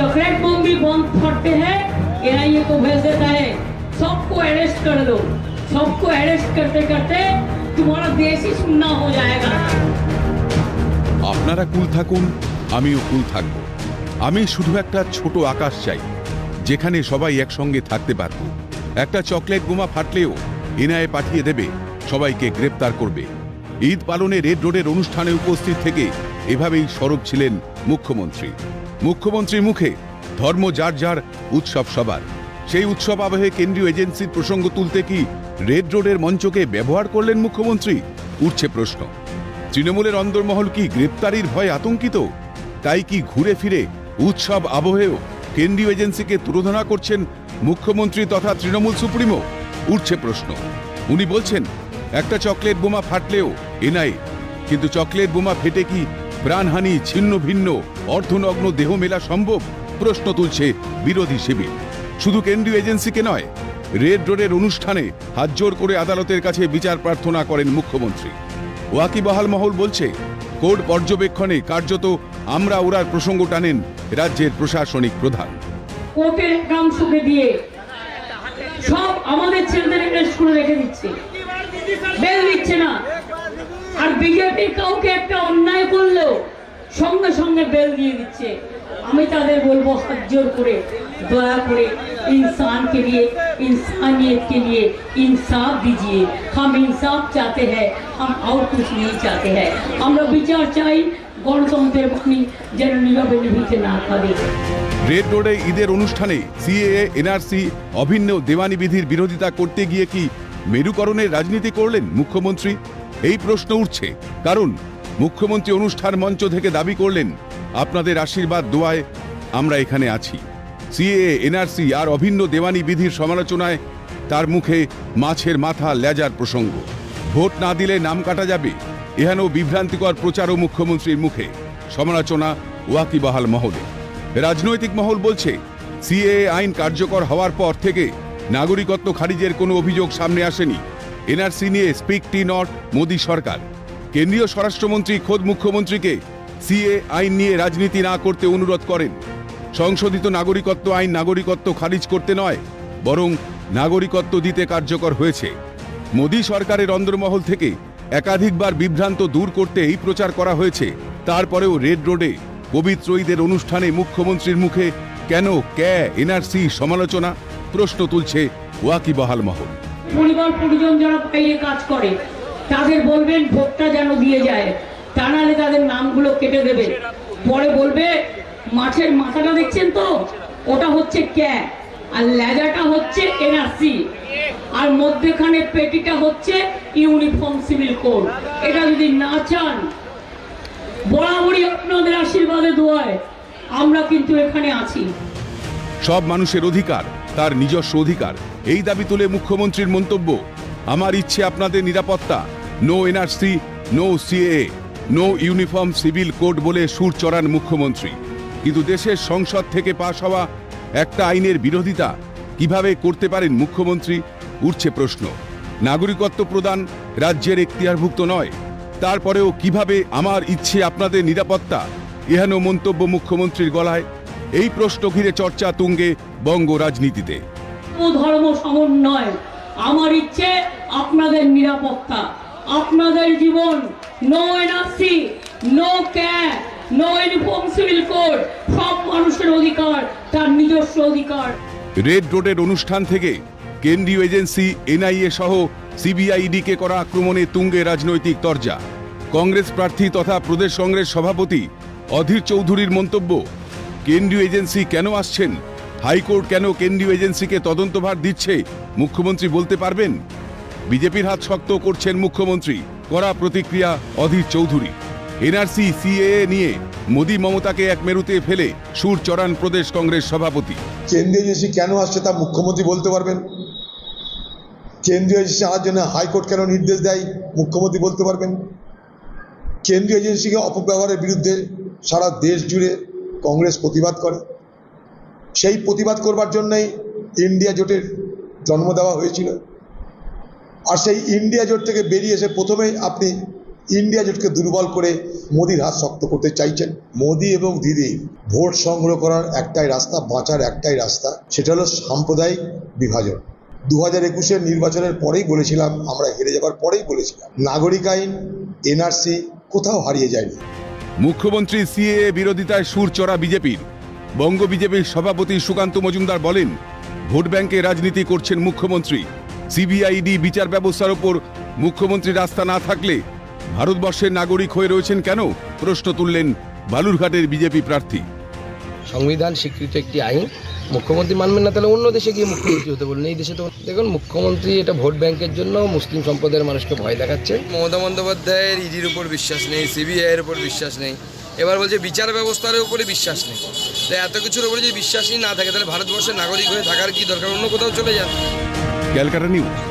Chocolate बम भी बंद फटते हैं एनआईए को भेज देता है सबको अरेस्ट कर दो सबको अरेस्ट करते करते तुम्हारा देश ही सुनना हो जाएगा আপনারা কুল থাকুন আমিও কুল থাকব আমি শুধু একটা ছোট আকাশ চাই যেখানে সবাই একসঙ্গে থাকতে পারব একটা চকলেট বোমা ফাটলেও এনআইএ পাঠিয়ে দেবে সবাইকে গ্রেপ্তার করবে ঈদ পালনে রেড রোডের অনুষ্ঠানে উপস্থিত থেকে এভাবেই সরব ছিলেন মুখ্যমন্ত্রী মুখ্যমন্ত্রীর মুখে ধর্ম যার যার উৎসব সবার। সেই উৎসব আবহে কেন্দ্রীয় এজেন্সির প্রসঙ্গ তুলতে কি রেড রোডের মঞ্চকে ব্যবহার করলেন মুখ্যমন্ত্রী? উঠছে প্রশ্ন। তৃণমূলের অন্দরমহল কি গ্রেপ্তারির ভয়ে আতঙ্কিত? তাই কি ঘুরে ফিরে উৎসব আবহেও কেন্দ্রীয় এজেন্সিকে তুলোধনা করছেন মুখ্যমন্ত্রী তথা তৃণমূল সুপ্রিমো? উঠছে প্রশ্ন। উনি বলছেন, একটা চকলেট বোমা ফাটলেও এনআই। কিন্তু চকলেট বোমা ফেটে কি প্রাণহানি, ছিন্ন ভিন্ন, অর্ধনগ্ন দেহ মেলা সম্ভব? প্রশ্ন তুলছে বিরোধী শিবির। শুধু কেন্দ্রীয় এজেন্সিকে নয়, রেড রোডের অনুষ্ঠানে হাতজোর করে আদালতের কাছে বিচার প্রার্থনা করেন মুখ্যমন্ত্রী। ওয়াকিবহাল মহল বলছে, কোর্ট পর্যবেক্ষণে কার্যত আমরা ওরার প্রসঙ্গ টানেন রাজ্যের প্রশাসনিক প্রধান। দিয়ে সব আমাদের ছেলেদের করে রেখে দিচ্ছে। বেল দিচ্ছে না। আর বিজেপি কাউকে একটা অন্যায় করলেও সঙ্গে সঙ্গে বেল দিয়ে দিচ্ছে আমি তাদের বলবো হাত জোর করে দয়া করে इंसान के लिए इंसानियत के लिए इंसाफ दीजिए हम इंसाफ चाहते हैं हम और कुछ नहीं चाहते हैं আমরা বিচার চাই গণতন্ত্রের বাণী যেন নীরবে নিভিতে না করে রেড রোডে ঈদের অনুষ্ঠানে সিএএ এনআরসি অভিন্ন দেওয়ানি বিধির বিরোধিতা করতে গিয়ে কি মেরুকরণের রাজনীতি করলেন মুখ্যমন্ত্রী এই প্রশ্ন উঠছে। কারণ, মুখ্যমন্ত্রী অনুষ্ঠান মঞ্চ থেকে দাবি করলেন, আপনাদের আশীর্বাদ দোয়ায় আমরা এখানে আছি। সিএএ, এনআরসি আর অভিন্ন দেওয়ানি বিধির সমালোচনায় তার মুখে মাছের মাথা লেজার প্রসঙ্গ। ভোট না দিলে নাম কাটা যাবে, এহেন বিভ্রান্তিকর প্রচারও মুখ্যমন্ত্রীর মুখে। সমালোচনা ওয়াকিবাহাল মহলে। রাজনৈতিক মহল বলছে, সিএএ আইন কার্যকর হওয়ার পর থেকে নাগরিকত্ব খারিজের কোনো অভিযোগ সামনে আসেনি। এনআরসি নিয়ে স্পিক টি নট মোদী সরকার। কেন্দ্রীয় স্বরাষ্ট্রমন্ত্রী, খোদ মুখ্যমন্ত্রীকে সিএ আইন নিয়ে রাজনীতি না করতে অনুরোধ করেন। সংশোধিত নাগরিকত্ব আইন নাগরিকত্ব খারিজ করতে নয়, বরং নাগরিকত্ব দিতে কার্যকর হয়েছে। মোদী সরকারের অন্দরমহল থেকে একাধিকবার বিভ্রান্ত দূর করতে এই প্রচার করা হয়েছে। তারপরেও রেড রোডে পবিত্র ঈদের অনুষ্ঠানে মুখ্যমন্ত্রীর মুখে কেন ক্যা এনআরসি সমালোচনা? প্রশ্ন তুলছে ওয়াকিবহাল মহল। পরিবার পরিজন যারা বাইরে কাজ করে, তাদের বলবেন ভোটটা যেন দিয়ে যায়। তা নাহলে তাদের নামগুলো কেটে দেবে। পরে বলবে, মাছের মাথাটা দেখছেন তো? ওটা হচ্ছে ক্যা, আর লেজাটা হচ্ছে এনআরসি। আর মধ্যেখানে পেটিটা হচ্ছে ইউনিফর্ম সিভিল কোড। এটা যদি না চান, বরাবরই আপনাদের আশীর্বাদে দোয়ায়, আমরা কিন্তু এখানে আছি। সব মানুষের অধিকার, তার নিজস্ব অধিকার। এই দাবি তুলে মুখ্যমন্ত্রীর মন্তব্য, আমার ইচ্ছে আপনাদের নিরাপত্তা, no NRC, no CA no uniform civil code বলে সুর চড়ান মুখ্যমন্ত্রী। কিন্তু দেশের সংসদ থেকে পাশ হওয়া একটা আইনের বিরোধিতা কীভাবে করতে পারেন মুখ্যমন্ত্রী, উঠছে প্রশ্ন। নাগরিকত্ব প্রদান রাজ্যের এখতিয়ারভুক্ত নয়, তারপরেও কীভাবে আমার ইচ্ছে আপনাদের নিরাপত্তা, এহেন মন্তব্য মুখ্যমন্ত্রীর গলায়? এই প্রশ্ন ঘিরে চর্চা তুঙ্গে বঙ্গ রাজনীতিতে। ধর্ম সমন্বয়। আমার ইচ্ছে আপনাদের নিরাপত্তা। আপনাদের জীবন no NRC no CAB no uniform civil code সব মানুষের অধিকার, তার নিজস্ব অধিকার। রেড রোডের অনুষ্ঠান থেকে কেন্দ্রীয় এজেন্সি, এনআইএ সহ সিবিআইডিকে করা আক্রমণে তুঙ্গে রাজনৈতিক তরজা। কংগ্রেস প্রার্থী তথা প্রদেশ কংগ্রেস সভাপতি অধীর চৌধুরীর মন্তব্য, কেন্দ্রীয় এজেন্সি কেন আসছেন? হাইকোর্ট কেন কেন্দ্রীয় এজেন্সিকে তদন্তভার দিচ্ছে? মুখ্যমন্ত্রী বলতে পারবেন? বিজেপির হাত শক্ত করছেন মুখ্যমন্ত্রী। করা প্রতিক্রিয়া অধীর চৌধুরী। এনআরসি, সিএএ নিয়ে মোদী মমতাকে এক মেরুতে ফেলে সুর চড়ান প্রদেশ কংগ্রেস সভাপতি। কেন্দ্রীয় এজেন্সি কেন আসছে তা মুখ্যমন্ত্রী বলতে পারবেন? কেন্দ্রীয় এজেন্সি আনার জন্য হাইকোর্ট কেন নির্দেশ দেয়? মুখ্যমন্ত্রী বলতে পারবেন। কেন্দ্রীয় এজেন্সিকে অপব্যবহারের বিরুদ্ধে সারা দেশ জুড়ে কংগ্রেস প্রতিবাদ করে। সেই প্রতিবাদ করবার জন্যই ইন্ডিয়া জোটের জন্ম দেওয়া হয়েছিল। আর সেই ইন্ডিয়া জোট থেকে বেরিয়ে এসে প্রথমেই আপনি ইন্ডিয়া জোটকে দুর্বল করে মোদির হাত শক্ত করতে চাইছেন। মোদি এবং দিদি ভোট সংগ্রহ করার একটাই রাস্তা, বাঁচার একটাই রাস্তা, সেটা হলো সাম্প্রদায়িক বিভাজন। দু হাজার একুশের নির্বাচনের পরেই বলেছিলাম, আমরা হেরে যাবার পরেই বলেছিলাম, নাগরিক আইন, এনআরসি কোথাও হারিয়ে যায়নি। মুখ্যমন্ত্রী সিএএ বিরোধিতায় সুর চড়া বিজেপির। বঙ্গ বিজেপির সভাপতি সুকান্ত মজুমদার বলেন ভোট ব্যাংকে রাজনীতি করছেন মুখ্যমন্ত্রী। সিবিআইডি বিচার ব্যবস্থার ওপর মুখ্যমন্ত্রীর রাস্তা না থাকলে ভারতবর্ষের নাগরিক হয়ে রয়েছেন কেন? প্রশ্ন তুললেন বালুরঘাটের বিজেপি প্রার্থী। সংবিধান স্বীকৃত একটি আইন মুখ্যমন্ত্রী মানবেন না তাহলে অন্য দেশে গিয়ে মুখ্যমন্ত্রী হতে বলুন। এই দেশে তো দেখুন মুখ্যমন্ত্রী এটা ভোট ব্যাংকের জন্য মুসলিম সম্প্রদায়ের মানুষকে ভয় দেখাচ্ছে। মমতা বন্দ্যোপাধ্যায়ের ইডির উপর বিশ্বাস নেই সিবিআইয়ের উপর বিশ্বাস নেই। এবার বলছে বিচার ব্যবস্থার উপরে বিশ্বাস নেই। এত কিছুর উপরে যদি বিশ্বাসই না থাকে, তাহলে ভারতবর্ষের নাগরিক হয়ে থাকার কি দরকার? অন্য কোথাও চলে যান। Calcutta news.